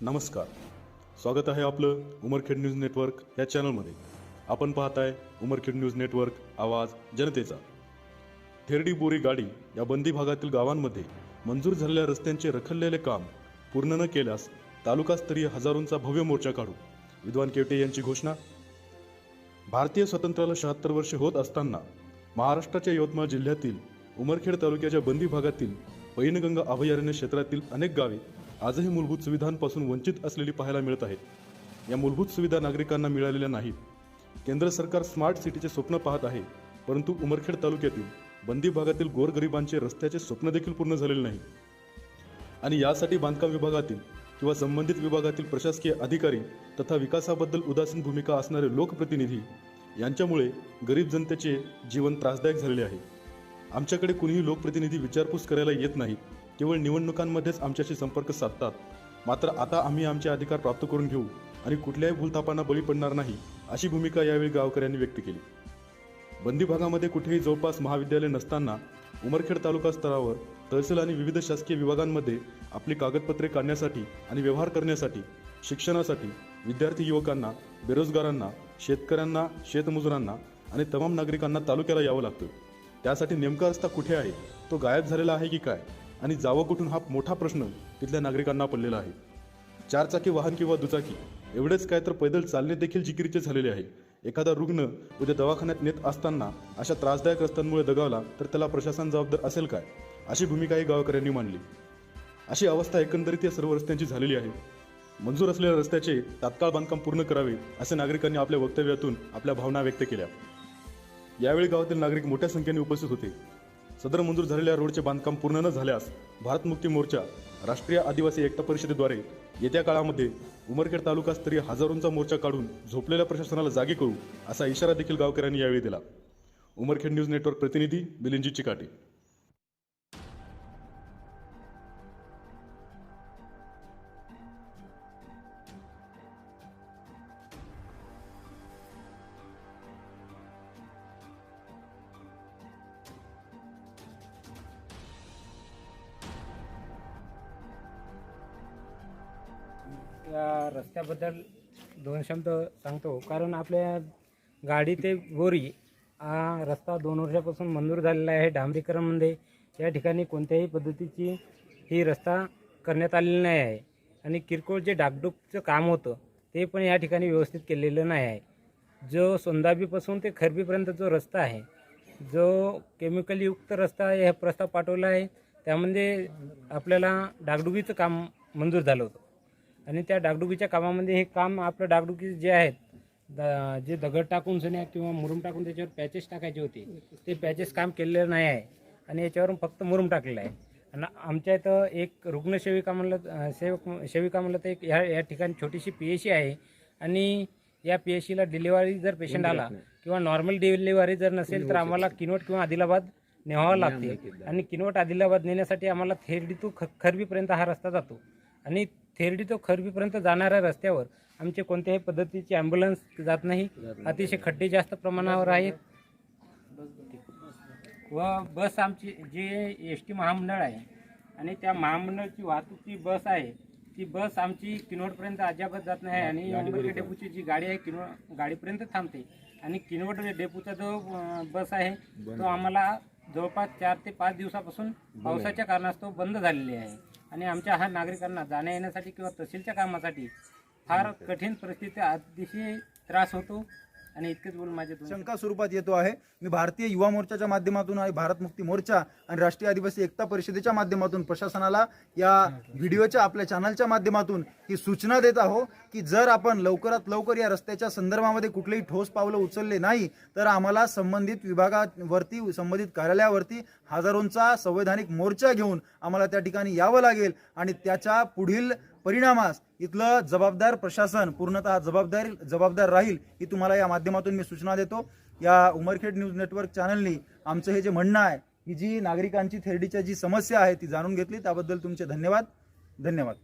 नमस्कार. स्वागत आहे आपलं उमरखेड न्यूज नेटवर्क या चॅनलमध्ये. आपण पाहताय उमरखेड न्यूज नेटवर्क आवाज जनतेचा. थेरडी बोरी गाडी या बंदी भागातील गावांमध्ये मंजूर झालेल्या रस्त्यांचे रखडलेले काम पूर्ण न केल्यास तालुकास्तरीय हजारोंचा भव्य मोर्चा काढू. विद्वान केवटे यांची घोषणा. भारतीय स्वातंत्र्याला शहात्तर वर्ष होत असताना महाराष्ट्राच्या यवतमाळ जिल्ह्यातील उमरखेड तालुक्याच्या बंदी भागातील पैनगंगा अभयारण्य क्षेत्रातील अनेक गावे आजही मूलभूत सुविधांपासून वंचित असलेली पाहायला मिळत आहेत या मूलभूत सुविधा नागरिकांना मिळालेल्या नाहीत. केंद्र सरकार स्मार्ट सिटीचे स्वप्न पाहत आहे परंतु उमरखेड तालुक्यातील बंदी भागातील गोरगरिबांचे रस्त्याचे स्वप्न देखील पूर्ण झालेले नाही. आणि यासाठी बांधकाम विभागातील किंवा संबंधित विभागातील प्रशासकीय अधिकारी तथा विकासाबद्दल उदासीन भूमिका असणारे लोकप्रतिनिधी यांच्यामुळे गरीब जनतेचे जीवन त्रासदायक झालेले आहे. आमच्याकडे कुणीही लोकप्रतिनिधी विचारपूस करायला येत नाहीत केवळ निवडणुकांमध्येच आमच्याशी संपर्क साधतात. मात्र आता आम्ही आमचे अधिकार प्राप्त करून घेऊ आणि कुठल्याही भूलथापांना बळी पडणार नाही अशी भूमिका यावेळी गावकऱ्यांनी व्यक्त केली. बंदी भागामध्ये कुठेही जवळपास महाविद्यालय नसताना उमरखेड तालुका स्तरावर तहसील आणि विविध शासकीय विभागांमध्ये आपली कागदपत्रे काढण्यासाठी आणि व्यवहार करण्यासाठी शिक्षणासाठी विद्यार्थी युवकांना बेरोजगारांना शेतकऱ्यांना शेतमजुरांना आणि तमाम नागरिकांना तालुक्याला यावं लागतं. त्यासाठी नेमका रस्ता कुठे आहे? तो गायब झालेला आहे की काय? आणि जावं कुठून हा मोठा प्रश्न तिथल्या नागरिकांना पडलेला आहे. चारचाकी वाहन किंवा दुचाकी एवढेच काय तर पैदल चालणे देखील जिकिरीचे झालेले आहे. एखादा रुग्ण उद्या दवाखान्यात नेत असताना अशा त्रासदायक रस्त्यांमुळे दगावला तर त्याला प्रशासन जबाबदार असेल काय? अशी भूमिकाही गावकऱ्यांनी मांडली. अशी अवस्था एकंदरीत या सर्व रस्त्यांची झालेली आहे. मंजूर असलेल्या रस्त्याचे तात्काळ बांधकाम पूर्ण करावे असे नागरिकांनी आपल्या वक्तव्यातून आपल्या भावना व्यक्त केल्या. यावेळी गावातील नागरिक मोठ्या संख्येने उपस्थित होते. सदर मंजूर झालेल्या रोडचे बांधकाम पूर्ण न झाल्यास भारत मुक्ती मोर्चा राष्ट्रीय आदिवासी एकता परिषदेद्वारे येत्या काळामध्ये उमरखेड तालुकास्तरीय हजारोंचा मोर्चा काढून झोपलेल्या प्रशासनाला जागे करू असा इशारा देखील गावकऱ्यांनी यावेळी दिला. उमरखेड न्यूज नेटवर्क प्रतिनिधी मिलिंदजी चिकाटे. या रस्त्याबद्दल दोन शब्द सांगतो. कारण आपल्या गाडी ते बोरी हा रस्ता दोन वर्षापासून मंजूर झालेला आहे. डांबरीकरणमध्ये म्हणजे या ठिकाणी कोणत्याही पद्धतीची ही रस्ता करण्यात आलेली नाही आहे. आणि किरकोळ जे डागडुगचं काम होतं ते पण या ठिकाणी व्यवस्थित केलेलं नाही आहे. जो सोंदाबीपासून ते खरबीपर्यंत जो रस्ता आहे जो केमिकलयुक्त रस्ता आहे, हा प्रस्ताव पाठवला आहे त्यामध्ये आपल्याला डागडुगीचं काम मंजूर झालं होतं. आणि त्या डागडुगीच्या कामामध्ये हे काम आपलं डागडुगी जे आहेत द जे दगड टाकून सन्या किंवा मुरुम टाकून त्याच्यावर पॅचेस टाकायचे होते ते पॅचेस काम केलेलं नाही आहे. आणि याच्यावरून फक्त मुरुम टाकलेलं आहे. आणि आमच्या इथं एक रुग्णसेविका म्हणलं सेवक सेविका म्हणलं तर एक ह्या या ठिकाणी छोटीशी पी एच सी आहे. आणि या पी एच सीला डिलिव्हरी जर पेशंट आला किंवा नॉर्मल डिलिव्हरी जर नसेल तर आम्हाला किनवट किंवा आदिलाबाद न्यावं लागते. आणि किनवट आदिलाबाद नेण्यासाठी आम्हाला थेरडी टू ख खरबीपर्यंत हा रस्ता जातो. आणि थेरडी तो खरबीपर्यंत जाणाऱ्या रस्त्यावर आमचे कोणत्याही पद्धतीची ॲम्ब्युलन्स जात नाही. अतिशय खड्डे जास्त प्रमाणावर आहेत. व बस आमची जे एस टी महामंडळ आहे आणि त्या महामंडळची वाहतूक बस आहे ती बस आमची किनवटपर्यंत अजिबात जात नाही आणि उमरगे डेपोची जी गाडी आहे किनवट गाडीपर्यंत थांबते. आणि किनवट डेपोचा जो बस आहे तो आम्हाला जवळपास चार ते पाच दिवसापासून पावसाच्या कारणास्तव बंद झालेली आहे. आणि आमच्या हा नागरिकांना जाण्या येण्यासाठी किंवा तहसीलच्या कामासाठी फार कठीण परिस्थिती अतिशय त्रास होतो. आणि इतकेच बोलून माझे दोन शंका स्वरूपात येतो आहे. मी भारतीय युवा मोर्चाच्या माध्यमातून आणि भारत मुक्ती मोर्चा आणि राष्ट्रीय आदिवासी एकता परिषदेच्या माध्यमातून प्रशासनाला या व्हिडिओच्या आपल्या चॅनलच्या माध्यमातून ही सूचना देत आहो की जर आपण लवकरात लवकर या रस्त्याच्या संदर्भामध्ये कुठलेही ठोस पावलं उचलले नाही तर आम्हाला संबंधित विभागावरती संबंधित कार्यालयावरती हजारोंचा संवैधानिक मोर्चा घेऊन आम्हाला त्या ठिकाणी यावं लागेल आणि त्याच्या पुढील परिणामास इथलं जबाबदार प्रशासन पूर्णतः जबाबदार जबाबदार राहील ही तुम्हाला या माध्यमातून मी सूचना देतो. या उमरखेड न्यूज नेटवर्क चॅनलनी आमचं हे जे म्हणणं आहे ही जी नागरिकांची थेरडीच्या जी समस्या आहे ती जाणून घेतली. त्याबद्दल तुमचे धन्यवाद. धन्यवाद.